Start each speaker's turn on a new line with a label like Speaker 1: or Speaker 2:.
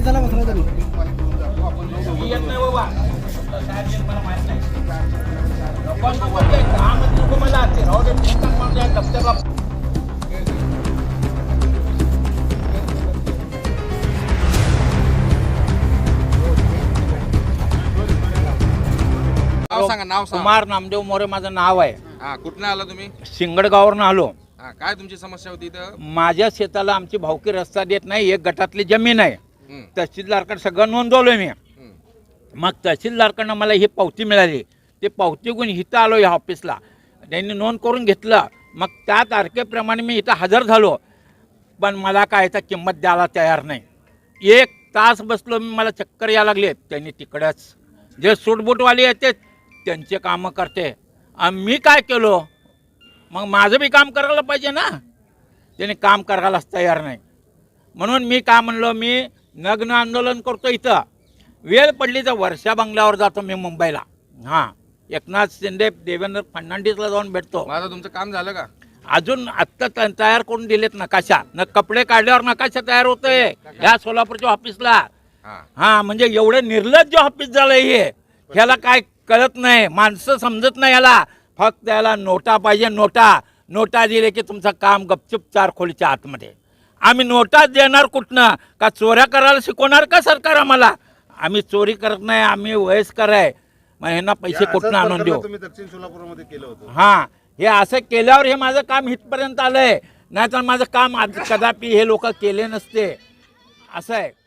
Speaker 1: चला बसला तरी.
Speaker 2: नाव सांगा नाव सांगा.
Speaker 3: कुमार नामदेव मोरे माझं नाव आहे.
Speaker 2: हा कुठनं आला तुम्ही?
Speaker 3: सिंगडगाववरून आलो.
Speaker 2: हा काय तुमची समस्या होती इथं?
Speaker 3: माझ्या शेताला आमची भावकी रस्ता देत नाही एक गटातली जमीन आहे. तहसीलदारकडे सगळं नोंदवलं मी. मग तहसीलदारकडनं मला ही पावती मिळाली. ते पावती घेऊन इथं आलो या ऑफिसला त्यांनी नोंद करून घेतलं. मग त्या तारखेप्रमाणे मी इथं हजर झालो. पण मला काय तर किंमत द्यायला तयार नाही. एक तास बसलो मी मला चक्कर यायला लागले. त्यांनी तिकडंच जे सूटबूटवाले येते त्यांचे कामं करते. आणि मी काय केलो? मग माझं बी काम करायला पाहिजे ना. त्यांनी काम करायलाच तयार नाही. म्हणून मी काय म्हणलो मी नग्न आंदोलन करतो इथं. वेळ पडली तर वर्षा बंगल्यावर जातो मी मुंबईला. हां. एकनाथ शिंदे देवेंद्र फडणवीसला जाऊन भेटतो.
Speaker 2: माझं तुमचं काम झालं का?
Speaker 3: अजून आत्ता त- तयार करून दिलेत नकाशा. न कपडे काढल्यावर नकाशा तयार होतोय. ह्या सोलापूरच्या ऑफिसला.
Speaker 2: हा.
Speaker 3: हा म्हणजे एवढे निर्लज्ज ऑफिस झालंय हे. ह्याला काय कळत नाही. माणसं समजत नाही याला. फक्त याला नोटा पाहिजे नोटा. नोटा दिले की तुमचं काम गपचूप चार खोलीच्या आतमध्ये. आम्ही नोटा देणार कुठनं? का चोऱ्या करायला शिकवणार का सरकार आम्हाला? आम्ही चोरी करत नाही आम्ही वयस्कर आहे. मग ह्यांना पैसे कुठनं आणून देऊ?
Speaker 4: तुम्ही दक्षिण सोलापूरमध्ये केलं होतं.
Speaker 3: हा. हे असं केल्यावर हे माझं काम इथपर्यंत आलंय. नाहीतर माझं काम आज कदापि हे लोक केले नसते. असं आहे.